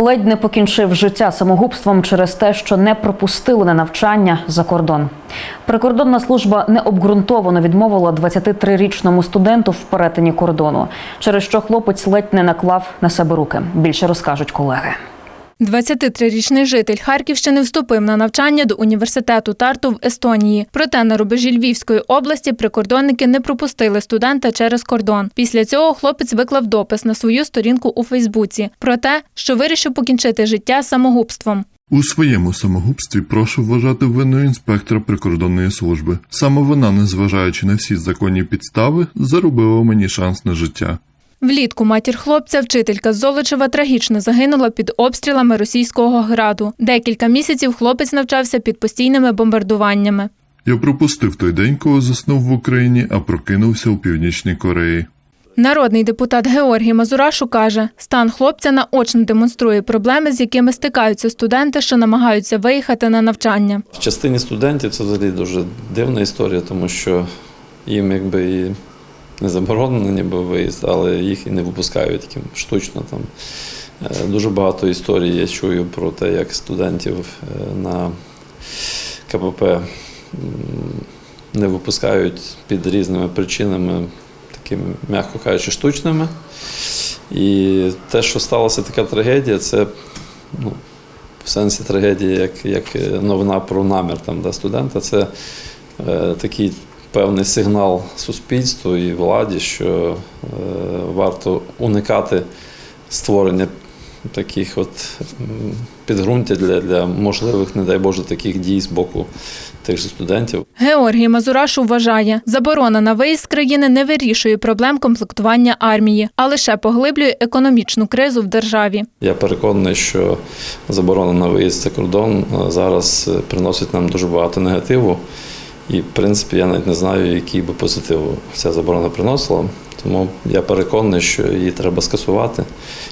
Ледь не покінчив життя самогубством через те, що не пропустили на навчання за кордон. Прикордонна служба необґрунтовано відмовила 23-річному студенту в перетині кордону, через що хлопець ледь не наклав на себе руки. Більше розкажуть колеги. 23-річний житель Харківщини вступив на навчання до університету Тарту в Естонії. Проте на рубежі Львівської області прикордонники не пропустили студента через кордон. Після цього хлопець виклав допис на свою сторінку у Фейсбуці про те, що вирішив покінчити життя самогубством. У своєму самогубстві прошу вважати винною інспектора прикордонної служби. Саме вона, незважаючи на всі законні підстави, заробила мені шанс на життя. Влітку матір хлопця, вчителька з Золочева, трагічно загинула під обстрілами російського граду. Декілька місяців хлопець навчався під постійними бомбардуваннями. Я пропустив той день, коли заснув в Україні, а прокинувся у Північній Кореї. Народний депутат Георгій Мазурашу каже, стан хлопця наочно демонструє проблеми, з якими стикаються студенти, що намагаються виїхати на навчання. В частині студентів це взагалі дуже дивна історія, тому що їм якби і не заборонено ніби виїзд, але їх і не випускають таким штучно. Там. Е, Дуже багато історій я чую про те, як студентів е, на КПП не випускають під різними причинами, такими, м'яко кажучи, штучними. І те, що сталася така трагедія, це ну, в сенсі трагедії, як, як новина про намір там, да, студента, це е, такий певний сигнал суспільству і владі, що е, варто уникати створення таких от підґрунтя для, для можливих, не дай Боже, таких дій з боку тих же студентів. Георгій Мазурашу вважає, заборона на виїзд з країни не вирішує проблем комплектування армії, а лише поглиблює економічну кризу в державі. Я переконаний, що заборона на виїзд за кордон е, зараз е, приносить нам дуже багато негативу. І, в принципі, я навіть не знаю, який би позитив ця заборона приносила. Тому я переконаний, що її треба скасувати.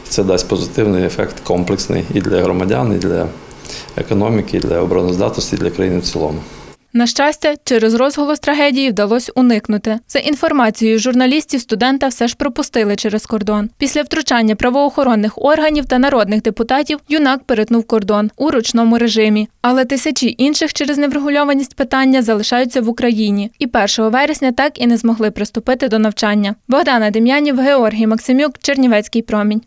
І це дасть позитивний ефект комплексний і для громадян, і для економіки, і для обороноздатності, і для країни в цілому. На щастя, через розголос трагедії вдалося уникнути. За інформацією журналістів, студента все ж пропустили через кордон. Після втручання правоохоронних органів та народних депутатів юнак перетнув кордон у ручному режимі. Але тисячі інших через неврегульованість питання залишаються в Україні і 1 вересня так і не змогли приступити до навчання. Богдана Дем'янів, Георгій Максимюк, Чернівецький промінь.